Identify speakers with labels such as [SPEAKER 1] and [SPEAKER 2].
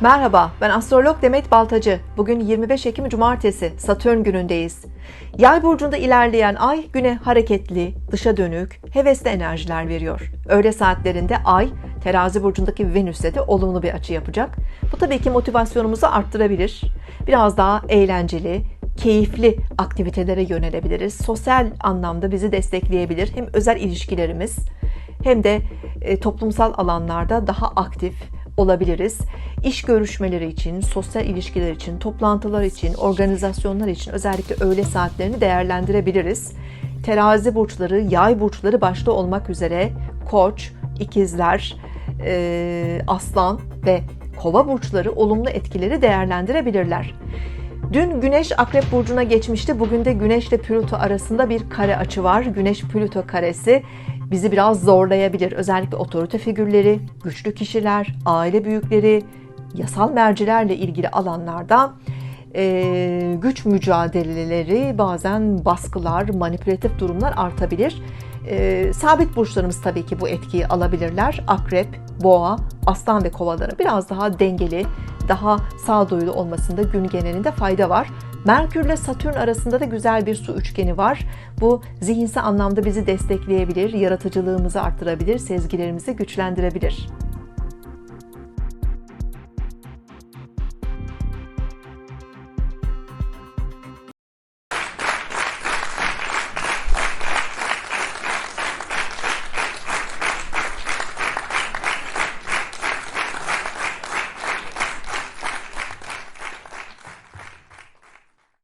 [SPEAKER 1] Merhaba, ben astrolog Demet Baltacı. Bugün 25 Ekim Cumartesi, Satürn günündeyiz. Yay burcunda ilerleyen ay güne hareketli, dışa dönük, hevesli enerjiler veriyor. Öğle saatlerinde ay terazi burcundaki Venüs'e de olumlu bir açı yapacak. Bu tabii ki motivasyonumuzu arttırabilir. Biraz daha eğlenceli, keyifli aktivitelere yönelebiliriz. Sosyal anlamda bizi destekleyebilir. Hem özel ilişkilerimiz hem de e, toplumsal alanlarda daha aktif olabiliriz. İş görüşmeleri için, sosyal ilişkiler için, toplantılar için, organizasyonlar için özellikle öğle saatlerini değerlendirebiliriz. Terazi burçları, yay burçları başta olmak üzere koç, ikizler, e, aslan ve kova burçları olumlu etkileri değerlendirebilirler. Dün Güneş Akrep Burcu'na geçmişti. Bugün de Güneş ile Plüto arasında bir kare açı var. Güneş-Plüto karesi bizi biraz zorlayabilir. Özellikle otorite figürleri, güçlü kişiler, aile büyükleri, yasal mercilerle ilgili alanlarda e, güç mücadeleleri, bazen baskılar, manipülatif durumlar artabilir. E, sabit burçlarımız tabii ki bu etkiyi alabilirler. Akrep, boğa, aslan ve kovaları biraz daha dengeli, daha sağduyulu olmasında gün genelinde fayda var. Merkür ile Satürn arasında da güzel bir su üçgeni var. Bu zihinsel anlamda bizi destekleyebilir, yaratıcılığımızı arttırabilir, sezgilerimizi güçlendirebilir.